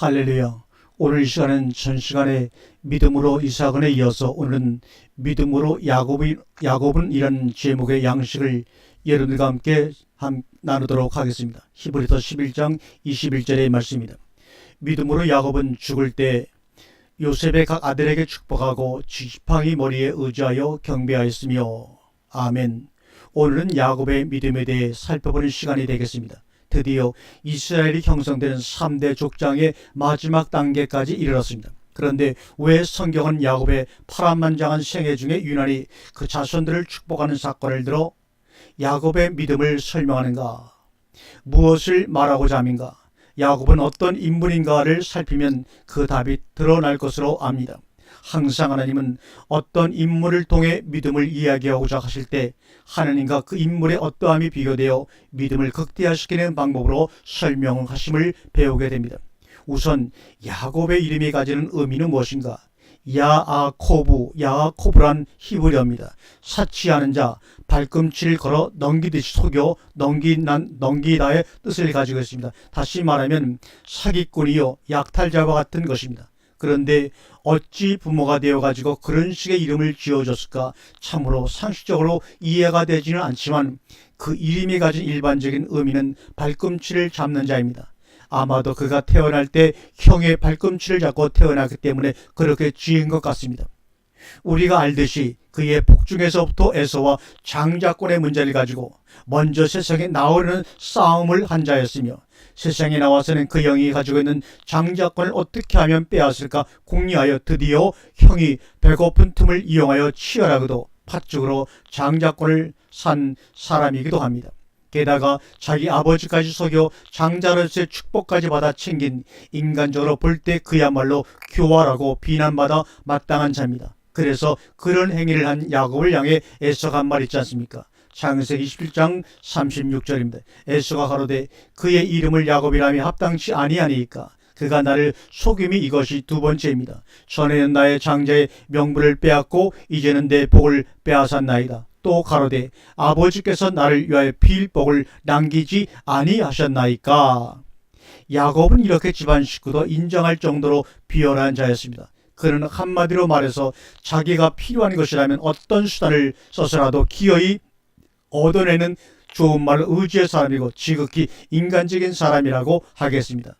할렐루야. 오늘 이 시간은 전 시간에 믿음으로 이삭은에 이어서 오늘은 믿음으로 야곱이, 야곱은 이런 제목의 양식을 여러분들과 함께 함, 나누도록 하겠습니다. 히브리서 11장 21절의 말씀입니다. 믿음으로 야곱은 죽을 때 요셉의 각 아들에게 축복하고 지팡이 머리에 의지하여 경배하였으며 아멘. 오늘은 야곱의 믿음에 대해 살펴보는 시간이 되겠습니다. 드디어 이스라엘이 형성되는 3대 족장의 마지막 단계까지 이르렀습니다. 그런데 왜 성경은 야곱의 파란만장한 생애 중에 유난히 그 자손들을 축복하는 사건을 들어 야곱의 믿음을 설명하는가? 무엇을 말하고자 함인가? 야곱은 어떤 인물인가를 살피면 그 답이 드러날 것으로 압니다. 항상 하나님은 어떤 인물을 통해 믿음을 이야기하고자 하실 때 하나님과 그 인물의 어떠함이 비교되어 믿음을 극대화시키는 방법으로 설명하심을 배우게 됩니다. 우선 야곱의 이름이 가지는 의미는 무엇인가? 야아코브, 야아코브란 히브리어입니다. 사치하는 자, 발꿈치를 걸어 넘기듯이 속여 넘기난, 넘기다의 뜻을 가지고 있습니다. 다시 말하면 사기꾼이요, 약탈자와 같은 것입니다. 그런데 어찌 부모가 되어가지고 그런 식의 이름을 지어줬을까? 참으로 상식적으로 이해가 되지는 않지만 그 이름이 가진 일반적인 의미는 발꿈치를 잡는 자입니다. 아마도 그가 태어날 때 형의 발꿈치를 잡고 태어났기 때문에 그렇게 지은 것 같습니다. 우리가 알듯이 그의 복중에서부터 에서와 장자권의 문제를 가지고 먼저 세상에 나오려는 싸움을 한 자였으며 세상에 나와서는 그 형이 가지고 있는 장자권을 어떻게 하면 빼앗을까 궁리하여 드디어 형이 배고픈 틈을 이용하여 치열하고도 팥죽으로 장자권을 산 사람이기도 합니다. 게다가 자기 아버지까지 속여 장자로서의 축복까지 받아 챙긴 인간적으로 볼 때 그야말로 교활하고 비난받아 마땅한 자입니다. 그래서 그런 행위를 한 야곱을 향해 에서가 한 말 있지 않습니까? 창세기 27장 36절입니다. 에서가 가로되 그의 이름을 야곱이라며 합당치 아니하니까 그가 나를 속임이 이것이 두 번째입니다. 전에는 나의 장자의 명분을 빼앗고 이제는 내 복을 빼앗았나이다. 또 가로되 아버지께서 나를 위하여 빌 복을 남기지 아니하셨나이까. 야곱은 이렇게 집안 식구도 인정할 정도로 비열한 자였습니다. 그는 한마디로 말해서 자기가 필요한 것이라면 어떤 수단을 써서라도 기어이 얻어내는 좋은 말을 의지의 사람이고 지극히 인간적인 사람이라고 하겠습니다.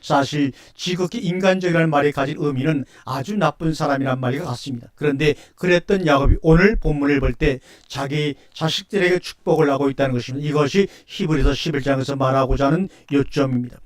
사실 지극히 인간적이라는 말이 가진 의미는 아주 나쁜 사람이란 말이 같습니다. 그런데 그랬던 야곱이 오늘 본문을 볼 때 자기 자식들에게 축복을 하고 있다는 것입니다. 이것이 히브리서 11장에서 말하고자 하는 요점입니다.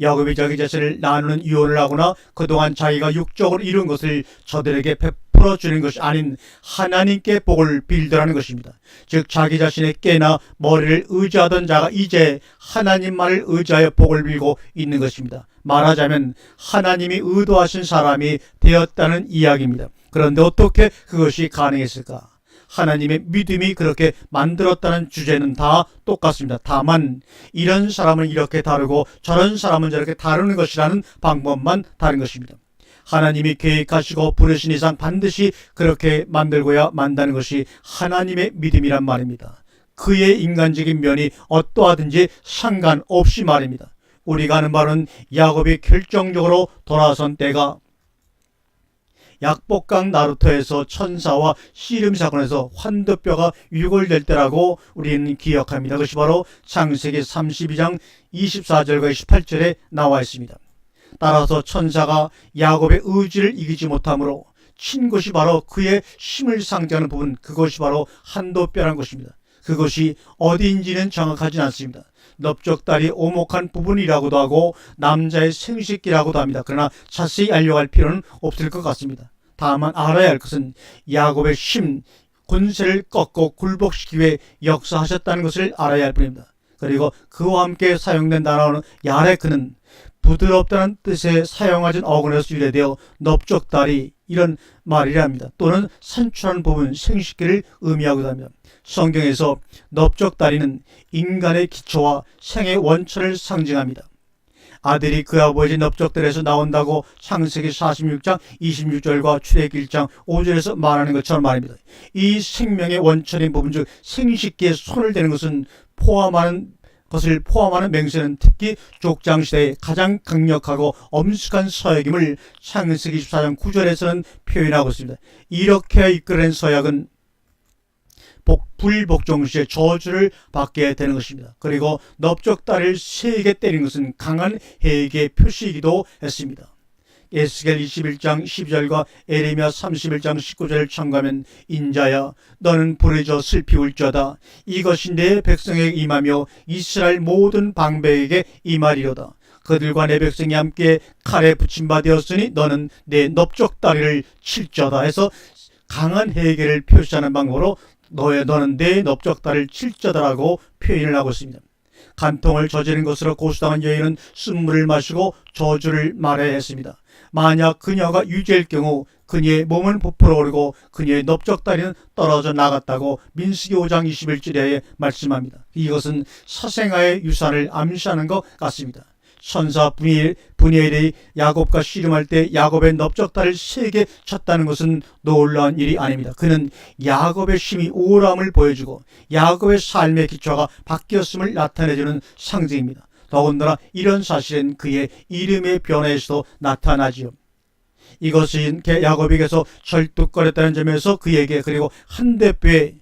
야곱이 자기 자신을 나누는 유언을 하거나 그동안 자기가 육적으로 이룬 것을 저들에게 베풀어 주는 것이 아닌 하나님께 복을 빌더라는 것입니다. 즉 자기 자신의 깨나 머리를 의지하던 자가 이제 하나님만을 의지하여 복을 빌고 있는 것입니다. 말하자면 하나님이 의도하신 사람이 되었다는 이야기입니다. 그런데 어떻게 그것이 가능했을까? 하나님의 믿음이 그렇게 만들었다는 주제는 다 똑같습니다. 다만 이런 사람은 이렇게 다르고 저런 사람은 저렇게 다루는 것이라는 방법만 다른 것입니다. 하나님이 계획하시고 부르신 이상 반드시 그렇게 만들고야 만다는 것이 하나님의 믿음이란 말입니다. 그의 인간적인 면이 어떠하든지 상관없이 말입니다. 우리가 하는 말은 야곱이 결정적으로 돌아선 때가 약복강 나루토에서 천사와 씨름 사건에서 환도뼈가 유골될 때라고 우리는 기억합니다. 그것이 바로 창세기 32장 24절과 28절에 나와 있습니다. 따라서 천사가 야곱의 의지를 이기지 못하므로 친 것이 바로 그의 힘을 상징하는 부분 그것이 바로 한도뼈란 것입니다. 그것이 어디인지는 정확하진 않습니다. 넓적다리 오목한 부분이라고도 하고 남자의 생식기라고도 합니다. 그러나 자세히 알려갈 필요는 없을 것 같습니다. 다만 알아야 할 것은 야곱의 힘, 권세를 꺾고 굴복시키기 위해 역사하셨다는 것을 알아야 할 뿐입니다. 그리고 그와 함께 사용된 단어는 야레크는 부드럽다는 뜻의 사용하진 어근에서 유래되어 넓적다리 이런 말이라 합니다. 또는 산출하는 부분 생식기를 의미하기도 합니다. 성경에서 넓적다리는 인간의 기초와 생의 원천을 상징합니다. 아들이 그 아버지 넓적들에서 나온다고 창세기 46장 26절과 출애기 1장 5절에서 말하는 것처럼 말입니다. 이 생명의 원천인 부분 즉 생식기에 손을 대는 것은 포함하는 것을 포함하는 맹세는 특히 족장시대의 가장 강력하고 엄숙한 서약임을 창세기 24장 9절에서는 표현하고 있습니다. 이렇게 이끌어낸 서약은 복, 불복종 시에 저주를 받게 되는 것입니다. 그리고 넓적다리를 세게 때린 것은 강한 해의 표시이기도 했습니다. 에스겔 21장 12절과 에레미야 31장 19절을 참가하면 인자야 너는 부르짖어 슬피 울자다 이것이 내 백성에게 임하며 이스라엘 모든 방백에게 임하리로다 그들과 내 백성이 함께 칼에 붙임 바 되었으니 너는 내 넓적다리를 칠자다 해서 강한 해계를 표시하는 방법으로 너의 너는 내 넓적다리를 칠자다라고 표현을 하고 있습니다. 간통을 저지른 것으로 고소당한 여인은 쓴물을 마시고 저주를 말해야 했습니다. 만약 그녀가 유죄일 경우 그녀의 몸은 부풀어 오르고 그녀의 넓적다리는 떨어져 나갔다고 민수기 5장 21절에 말씀합니다. 이것은 사생아의 유산을 암시하는 것 같습니다. 천사 분이 분이엘이 야곱과 씨름할 때 야곱의 넓적다리를 세게 쳤다는 것은 놀라운 일이 아닙니다. 그는 야곱의 힘이 우월함을 보여주고 야곱의 삶의 기초가 바뀌었음을 나타내주는 상징입니다. 더군다나 이런 사실은 그의 이름의 변화에서도 나타나지요. 이것은 야곱에게서 절뚝거렸다는 점에서 그에게 그리고 한 대표의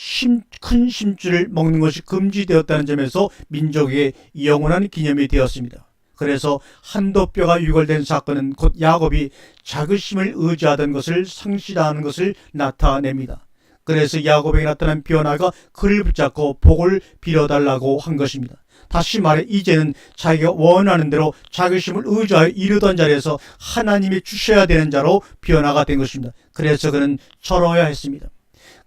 심, 큰 심줄을 먹는 것이 금지되었다는 점에서 민족에게 영원한 기념이 되었습니다. 그래서 한도뼈가 유골된 사건은 곧 야곱이 자긍심을 의지하던 것을 상실하는 것을 나타냅니다. 그래서 야곱에게 나타난 변화가 그를 붙잡고 복을 빌어달라고 한 것입니다. 다시 말해 이제는 자기가 원하는 대로 자긍심을 의지하여 이르던 자리에서 하나님이 주셔야 되는 자로 변화가 된 것입니다. 그래서 그는 절어야 했습니다.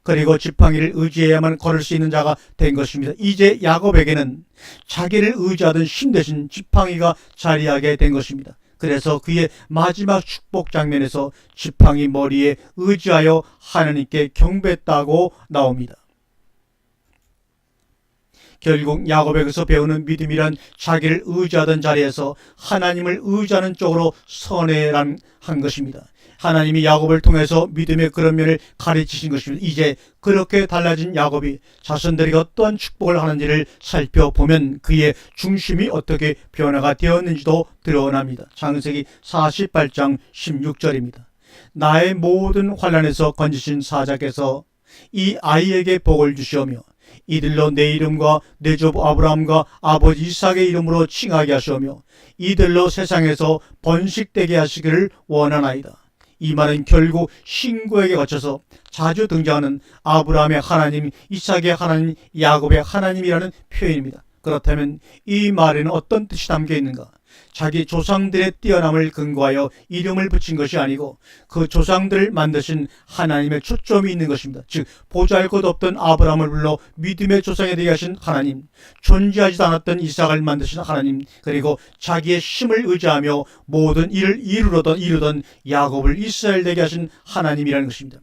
그리고 지팡이를 의지해야만 걸을 수 있는 자가 된 것입니다. 이제 야곱에게는 자기를 의지하던 힘 대신 지팡이가 자리하게 된 것입니다. 그래서 그의 마지막 축복 장면에서 지팡이 머리에 의지하여 하나님께 경배했다고 나옵니다. 결국 야곱에게서 배우는 믿음이란 자기를 의지하던 자리에서 하나님을 의지하는 쪽으로 선회란 한 것입니다. 하나님이 야곱을 통해서 믿음의 그런 면을 가르치신 것입니다. 이제 그렇게 달라진 야곱이 자손들에게 어떠한 축복을 하는지를 살펴보면 그의 중심이 어떻게 변화가 되었는지도 드러납니다. 창세기 48장 16절입니다. 나의 모든 환란에서 건지신 사자께서 이 아이에게 복을 주시오며 이들로 내 이름과 내 조부 아브라함과 아버지 이삭의 이름으로 칭하게 하시오며 이들로 세상에서 번식되게 하시기를 원하나이다. 이 말은 결국 신구에게 거쳐서 자주 등장하는 아브라함의 하나님, 이삭의 하나님, 야곱의 하나님이라는 표현입니다. 그렇다면 이 말에는 어떤 뜻이 담겨 있는가? 자기 조상들의 뛰어남을 근거하여 이름을 붙인 것이 아니고 그 조상들을 만드신 하나님의 초점이 있는 것입니다. 즉 보잘 것 없던 아브라함을 불러 믿음의 조상이 되게 하신 하나님, 존재하지도 않았던 이삭을 만드신 하나님, 그리고 자기의 힘을 의지하며 모든 일을 이루려던 이루던 야곱을 이스라엘 되게 하신 하나님이라는 것입니다.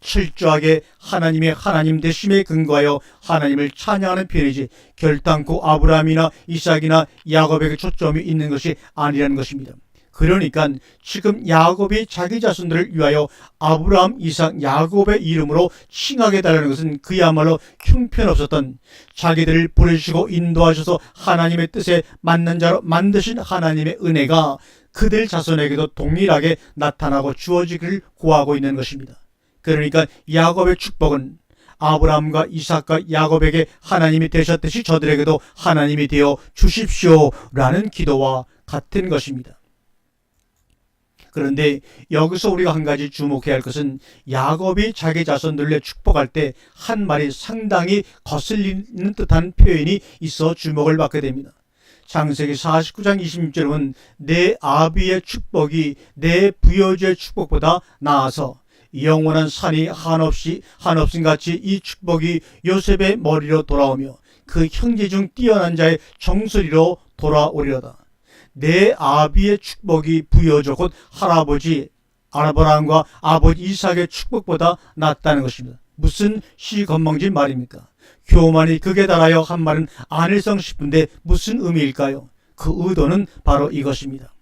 철저하게 하나님의 하나님 되심에 근거하여 하나님을 찬양하는 편이지 결단코 아브라함이나 이삭이나 야곱에게 초점이 있는 것이 아니라는 것입니다. 그러니까 지금 야곱이 자기 자손들을 위하여 아브라함, 이삭, 야곱의 이름으로 칭하게 달라는 것은 그야말로 형편없었던 자기들을 부르시고 인도하셔서 하나님의 뜻에 맞는 자로 만드신 하나님의 은혜가 그들 자손에게도 동일하게 나타나고 주어지기를 구하고 있는 것입니다. 그러니까 야곱의 축복은 아브라함과 이삭과 야곱에게 하나님이 되셨듯이 저들에게도 하나님이 되어 주십시오 라는 기도와 같은 것입니다. 그런데 여기서 우리가 한 가지 주목해야 할 것은 야곱이 자기 자손들을 축복할 때 한 말이 상당히 거슬리는 듯한 표현이 있어 주목을 받게 됩니다. 창세기 49장 26절은 내 아비의 축복이 내 부여주의 축복보다 나아서 영원한 산이 한없이 한없음 같이 이 축복이 요셉의 머리로 돌아오며 그 형제 중 뛰어난 자의 정수리로 돌아오리로다. 내 아비의 축복이 부여져 곧 할아버지 아브라함과 아버지 이삭의 축복보다 낫다는 것입니다. 무슨 시건방진 말입니까? 교만이 극에 달하여 한 말은 아닐성 싶은데 무슨 의미일까요? 그 의도는 바로 이것입니다.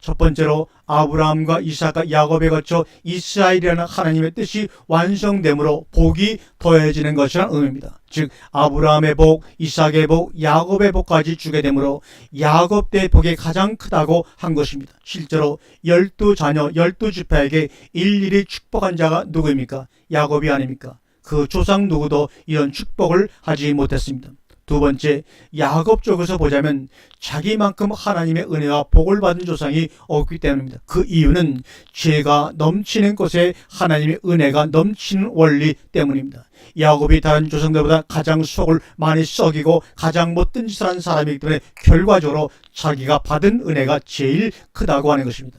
첫 번째로 아브라함과 이삭과 야곱에 거쳐 이스라엘이라는 하나님의 뜻이 완성됨으로 복이 더해지는 것이라는 의미입니다. 즉 아브라함의 복, 이삭의 복, 야곱의 복까지 주게 되므로 야곱 때 복이 가장 크다고 한 것입니다. 실제로 열두 자녀, 열두 지파에게 일일이 축복한 자가 누구입니까? 야곱이 아닙니까? 그 조상 누구도 이런 축복을 하지 못했습니다. 두 번째, 야곱 쪽에서 보자면 자기만큼 하나님의 은혜와 복을 받은 조상이 없기 때문입니다. 그 이유는 죄가 넘치는 곳에 하나님의 은혜가 넘치는 원리 때문입니다. 야곱이 다른 조상들보다 가장 속을 많이 썩이고 가장 못된 짓을 한 사람이기 때문에 결과적으로 자기가 받은 은혜가 제일 크다고 하는 것입니다.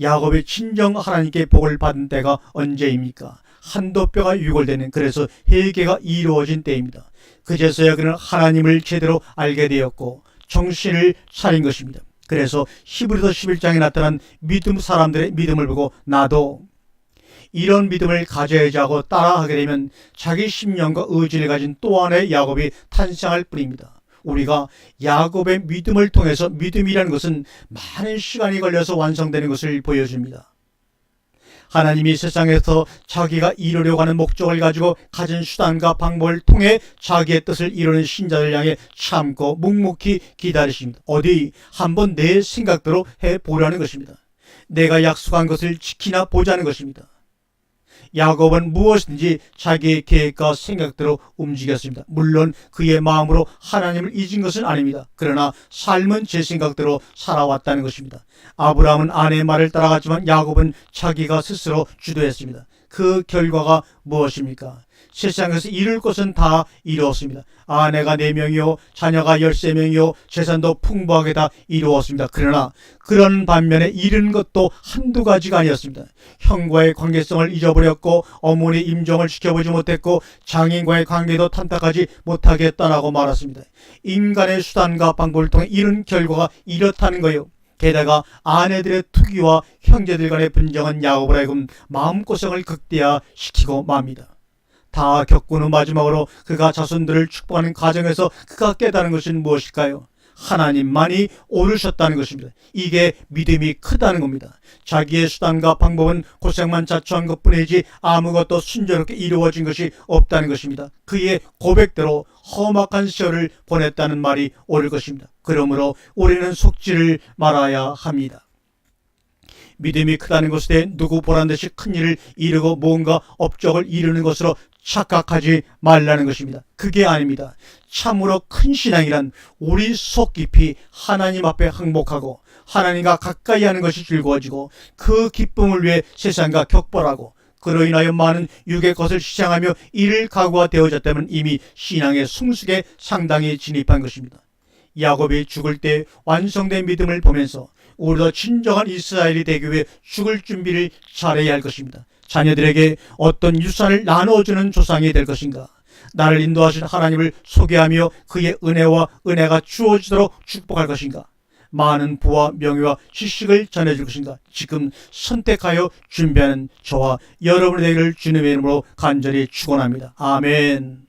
야곱이 친정 하나님께 복을 받은 때가 언제입니까? 한도 뼈가 유골되는 그래서 회개가 이루어진 때입니다. 그제서야 그는 하나님을 제대로 알게 되었고 정신을 차린 것입니다. 그래서 히브리서 11장에 나타난 믿음 사람들의 믿음을 보고 나도 이런 믿음을 가져야지 하고 따라하게 되면 자기 심령과 의지를 가진 또 하나의 야곱이 탄생할 뿐입니다. 우리가 야곱의 믿음을 통해서 믿음이라는 것은 많은 시간이 걸려서 완성되는 것을 보여줍니다. 하나님이 세상에서 자기가 이루려고 하는 목적을 가지고 가진 수단과 방법을 통해 자기의 뜻을 이루는 신자들 향해 참고 묵묵히 기다리십니다. 어디 한번 내 생각대로 해보려는 것입니다. 내가 약속한 것을 지키나 보자는 것입니다. 야곱은 무엇이든지 자기의 계획과 생각대로 움직였습니다. 물론 그의 마음으로 하나님을 잊은 것은 아닙니다. 그러나 삶은 제 생각대로 살아왔다는 것입니다. 아브라함은 아내의 말을 따라갔지만 야곱은 자기가 스스로 주도했습니다. 그 결과가 무엇입니까? 세상에서 이룰 것은 다 이루었습니다. 아내가 4명이요, 자녀가 13명이요, 재산도 풍부하게 다 이루었습니다. 그러나 그런 반면에 잃은 것도 한두 가지가 아니었습니다. 형과의 관계성을 잊어버렸고 어머니 임종을 지켜보지 못했고 장인과의 관계도 탐탁하지 못하게 떠나고 말았습니다. 인간의 수단과 방법을 통해 이런 결과가 이렇다는 거예요. 게다가 아내들의 투기와 형제들 간의 분쟁은 야곱을 하여금 마음고생을 극대화시키고 맙니다. 다 겪은 후 마지막으로 그가 자손들을 축복하는 과정에서 그가 깨달은 것은 무엇일까요? 하나님만이 오르셨다는 것입니다. 이게 믿음이 크다는 겁니다. 자기의 수단과 방법은 고생만 자초한 것 뿐이지 아무것도 순조롭게 이루어진 것이 없다는 것입니다. 그의 고백대로 험악한 시절을 보냈다는 말이 옳을 것입니다. 그러므로 우리는 속지를 말아야 합니다. 믿음이 크다는 것에 누구 보란 듯이 큰 일을 이루고 뭔가 업적을 이루는 것으로 착각하지 말라는 것입니다. 그게 아닙니다. 참으로 큰 신앙이란 우리 속 깊이 하나님 앞에 항복하고 하나님과 가까이 하는 것이 즐거워지고 그 기쁨을 위해 세상과 격벌하고 그로 인하여 많은 육의 것을 시장하며 이를 각오가 되어졌다면 이미 신앙의 승숙에 상당히 진입한 것입니다. 야곱이 죽을 때 완성된 믿음을 보면서 우리도 진정한 이스라엘이 되기 위해 죽을 준비를 잘해야 할 것입니다. 자녀들에게 어떤 유산을 나눠주는 조상이 될 것인가? 나를 인도하신 하나님을 소개하며 그의 은혜와 은혜가 주어지도록 축복할 것인가? 많은 부와 명예와 지식을 전해줄 것인가? 지금 선택하여 준비하는 저와 여러분의 되기를 주님의 이름으로 간절히 축원합니다. 아멘.